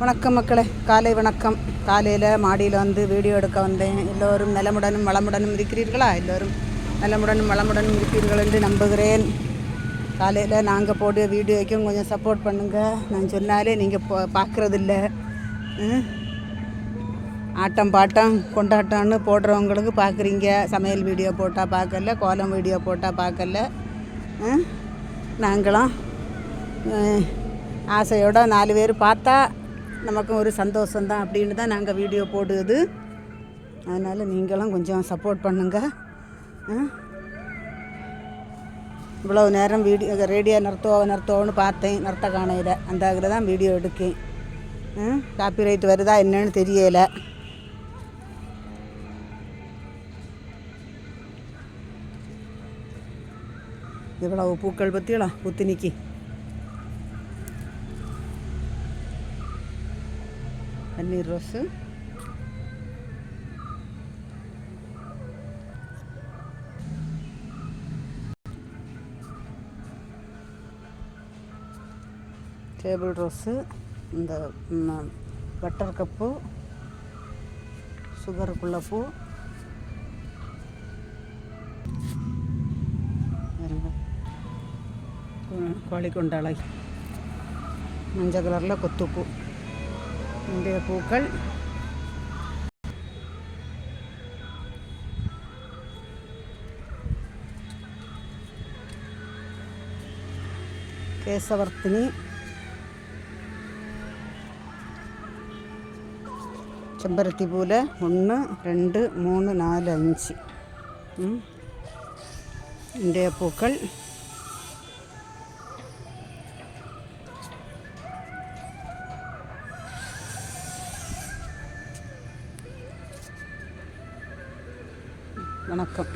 வணக்கம் மக்களே காலை வணக்கம். காலையில் மாடியில் வந்து வீடியோ எடுக்க வந்தேன். எல்லோரும் நலமுடனும் வளமுடனும் இருக்கிறீர்களா? எல்லோரும் நலமுடனும் வளமுடனும் இருப்பீர்கள் என்று நம்புகிறேன். காலையில் நாங்கள் போடுற வீடியோக்கும் கொஞ்சம் சப்போர்ட் பண்ணுங்கள் நான் சொன்னாலே நீங்கள் போ பார்க்குறதில்ல. ஆட்டம் பாட்டம் கொண்டாட்டம்னு போடுறவங்களுக்கு பார்க்குறீங்க. சமையல் வீடியோ போட்டால் பார்க்கல கோலம் வீடியோ போட்டால் பார்க்கல. நாங்களாம் ஆசையோடு ஆசையோட நாலு பேர் பார்த்தா நமக்கும் ஒரு சந்தோஷம்தான் அப்படின்னு தான் நாங்கள் வீடியோ போடுவது அதனால் நீங்களும் கொஞ்சம் சப்போர்ட் பண்ணுங்க. இவ்வளோ நேரம் வீடியோ ரேடியோ நிறுத்துவோ நிறுத்துவோன்னு பார்த்தேன். நிறுத்த காணையில் அந்த அதில் தான் வீடியோ எடுக்கேன். காப்பி ரைட் வருதா என்னன்னு தெரியலை. இவ்வளவு பூக்கள் பற்றியலாம் புத்தினிக்கு பன்னீர் ரோஸு. டேபிள் ரோஸு இந்த பட்டர் கப்பு சுகருக்குள்ள பூ பாருங்க. கோ- கோழி கொண்டாளை மஞ்சள் கலரில் கொத்துப்பூ. മുന്തിയ പൂക്കൾ. കേസവർത്തിനി ചെമ്പരത്തി പൂൽ ഒന്ന് രണ്ട് മൂന്ന് നാല് അഞ്ച്. ഇന്ത്യ പൂക്കൾ. வணக்கம்.